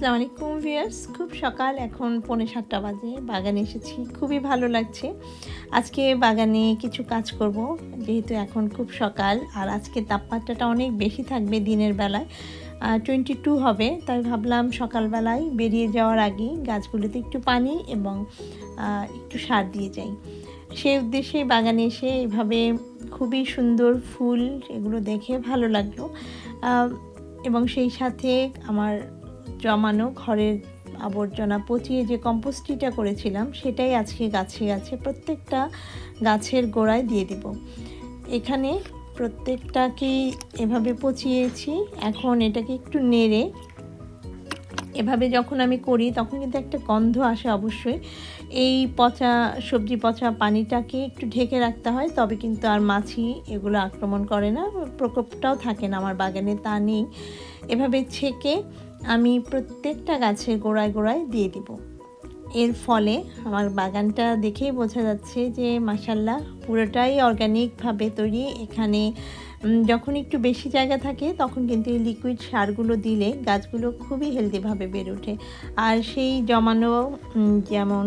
আসসালামু আলাইকুম ভিয়ার্স খুব সকাল, এখন পৌনে সাতটা বাজে। বাগানে এসেছি। খুবই ভালো লাগছে। আজকে বাগানে কিছু কাজ করব। যেহেতু এখন খুব সকাল, আর আজকে তাপমাত্রাটা অনেক বেশি থাকবে দিনের বেলায়। টোয়েন্টি টু হবে, তাই ভাবলাম সকালবেলায় বেরিয়ে যাওয়ার আগে গাছগুলোতে একটু পানি এবং একটু সার দিয়ে যাই। সেই উদ্দেশ্যে বাগানে এসে এভাবে খুবই সুন্দর ফুল, এগুলো দেখে ভালো লাগল। এবং সেই সাথে আমার জমানো ঘরের আবর্জনা পচিয়ে যে কম্পোস্টিটা করেছিলাম, সেটাই আজকে গাছে গাছে প্রত্যেকটা গাছের গোড়ায় দিয়ে দিব। এখানে প্রত্যেকটাকেই এভাবে পচিয়েছি। এখন এটাকে একটু নেড়ে এভাবে যখন আমি করি, তখন কিন্তু একটা গন্ধ আসে অবশ্যই। এই পচা, সবজি পচা পানিটাকে একটু ঢেকে রাখতে হয়, তবে কিন্তু আর মাছি এগুলো আক্রমণ করে না। প্রকোপটাও থাকে না, আমার বাগানে তা নেই। এভাবে ছেঁকে আমি প্রত্যেকটা গাছের গোড়ায় গোড়ায় দিয়ে দিব। এর ফলে আমার বাগানটা দেখেই বোঝা যাচ্ছে যে মাসাল্লাহ পুরোটাই অর্গানিকভাবে তৈরি। এখানে যখন একটু বেশি জায়গা থাকে তখন কিন্তু এই লিকুইড সারগুলো দিলে গাছগুলো খুবই হেলদিভাবে বেড়ে ওঠে। আর সেই জমানো যেমন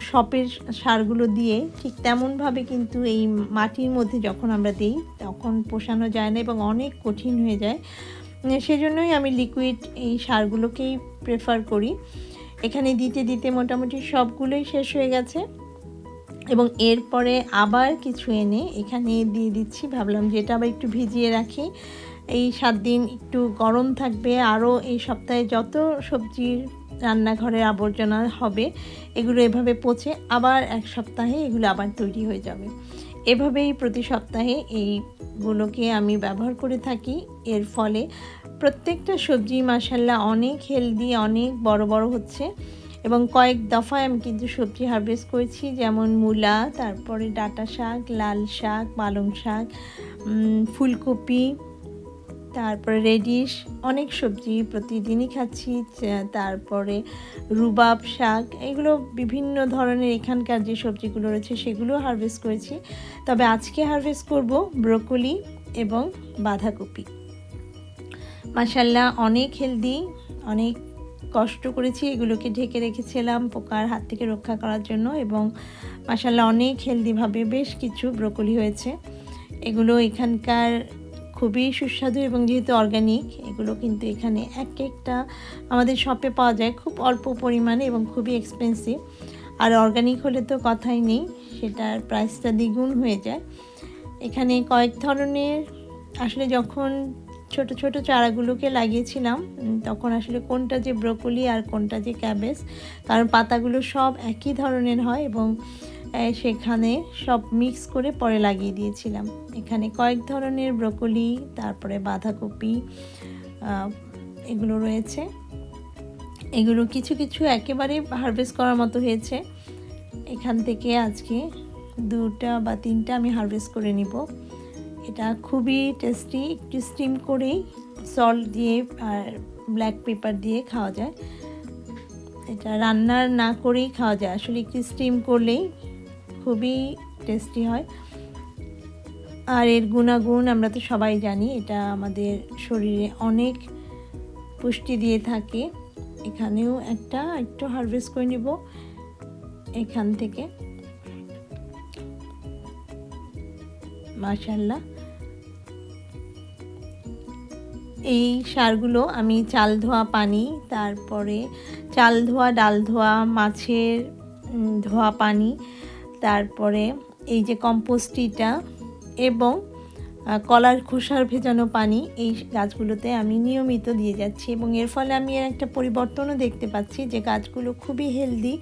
শপের সারগুলো দিয়ে ঠিক তেমনভাবে কিন্তু এই মাটির মধ্যে যখন আমরা দিই তখন পোষানো যায় না এবং অনেক কঠিন হয়ে যায়। সেজন্যই আমি লিকুইড এই সারগুলোকেই প্রেফার করি। এখানে দিতে দিতে মোটামুটি সবগুলোই শেষ হয়ে গেছে। এবং এরপরে আবার কিছু এনে এখানে দিয়ে দিচ্ছি। ভাবলাম যে এটা আবার একটু ভিজিয়ে রাখি। এই সাত দিন একটু গরম থাকবে। আরও এই সপ্তাহে যত সবজির রান্নাঘরের আবর্জনা হবে, এগুলো এভাবে পচে আবার এক সপ্তাহে এগুলো আবার তৈরি হয়ে যাবে। এভাবেই প্রতি সপ্তাহে এইগুলোকে আমি ব্যবহার করে থাকি। এর ফলে প্রত্যেকটা সবজি মাসাল্লাহ অনেক হেলদি অনেক বড় বড় হচ্ছে। এবং কয়েক দফায় আমি কিন্তু সবজি হারভেস্ট করেছি, যেমন মূলা, তারপরে ডাটা শাক, লাল শাক, পালং শাক ফুলকপি তারপরে রেডিশ অনেক সবজি প্রতিদিনই খাচ্ছি তারপরে রুবাব শাক, এগুলো বিভিন্ন ধরনের এখানকার যে সবজিগুলো রয়েছে সেগুলো হারভেস্ট করেছি। তবে আজকে হারভেস্ট করব ব্রোকলি এবং বাঁধাকপি। মাসাল্লাহ অনেক হেলদি অনেক কষ্ট করেছি এগুলোকে ঢেকে রেখেছিলাম পোকার হাত থেকে রক্ষা করার জন্য এবং মাসাল্লাহ অনেক হেলদিভাবে বেশ কিছু ব্রোকলি হয়েছে। এগুলো এখানকার খুবই সুস্বাদু এবং যেহেতু অর্গানিক এগুলো কিন্তু এখানে এক একটা আমাদের শপে পাওয়া যায়। খুব অল্প পরিমাণে এবং খুবই এক্সপেন্সিভ আর অর্গানিক হলে তো কথাই নেই, সেটার প্রাইসটা দ্বিগুণ হয়ে যায়। এখানে কয়েক ধরনের, আসলে যখন ছোট ছোট চারাগুলোকে লাগিয়েছিলাম তখন আসলে কোনটা যে ব্রোকলি আর কোনটা যে ক্যাবেজ কারণ পাতাগুলো সব একই ধরনের হয় এবং সেখানে সব মিক্স করে পরে লাগিয়ে দিয়েছিলাম। এখানে কয়েক ধরনের ব্রোকলি তারপরে বাঁধাকপি এগুলো রয়েছে। এগুলো কিছু কিছু একেবারে হারভেস্ট করার মতো হয়েছে। এখান থেকে আজকে দুটা বা তিনটা আমি হারভেস্ট করে নিব। এটা খুবই টেস্টি একটু স্টিম করেই সল্ট দিয়ে আর ব্ল্যাক পেপার দিয়ে খাওয়া যায়। এটা রান্নার না করেই খাওয়া যায়, আসলে একটু স্টিম করলেই খুবই টেস্টি হয়। আর এর গুণাগুণ আমরা তো সবাই জানি, এটা আমাদের শরীরে অনেক পুষ্টি দিয়ে থাকে। এখানেও একটা একটু হারভেস্ট করে নিব এখান থেকে। মাশাল্লাহ এই সারগুলো আমি চাল ধোয়া পানি, তারপরে চাল ধোয়া, ডাল ধোয়া, মাছের ধোয়া পানি তারপরে এই যে কম্পোস্টিটা এবং কলার খোসার ভেজানো পানি এই গাছগুলোতে আমি নিয়মিত দিয়ে যাচ্ছি এবং এর ফলে আমি এর একটা পরিবর্তনও দেখতে পাচ্ছি যে গাছগুলো খুবই হেলদি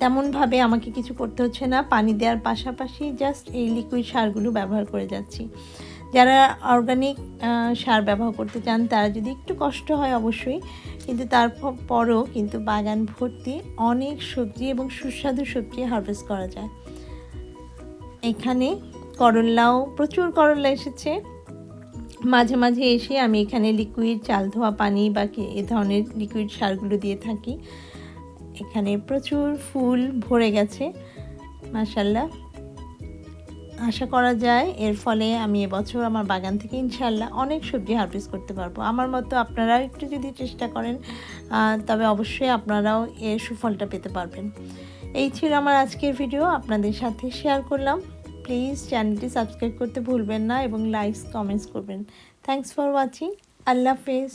তেমনভাবে আমাকে কিছু করতে হচ্ছে না, পানি দেওয়ার পাশাপাশি জাস্ট এই লিকুইড সারগুলো ব্যবহার করে যাচ্ছি। যারা অর্গানিক সার ব্যবহার করতে চান তারা যদি একটু কষ্ট হয় অবশ্যই কিন্তু তারপরও কিন্তু বাগান ভর্তি অনেক সবজি এবং সুস্বাদু সবজি হারভেস্ট করা যায়। এখানে করল্লাও প্রচুর করল্লা এসেছে। মাঝে মাঝে এসে আমি এখানে লিকুইড চাল, ধোয়া পানি বা এ ধরনের লিকুইড সারগুলো দিয়ে থাকি। এখানে প্রচুর ফুল ভরে গেছে মাসাল্লাহ আশা করা যায় এর ফলে আমি এবছর আমার বাগান থেকে ইনশাল্লাহ অনেক সবজি হারভেস্ট করতে পারব। আমার মতো আপনারা একটু যদি চেষ্টা করেন তবে অবশ্যই আপনারাও এর সুফলটা পেতে পারবেন। এই ছিল আমার আজকের ভিডিও আপনাদের সাথে শেয়ার করলাম। প্লিজ চ্যানেলটি সাবস্ক্রাইব করতে ভুলবেন না এবং লাইকস কমেন্টস করবেন। থ্যাংকস ফর ওয়াচিং আল্লাহ হাফেজ।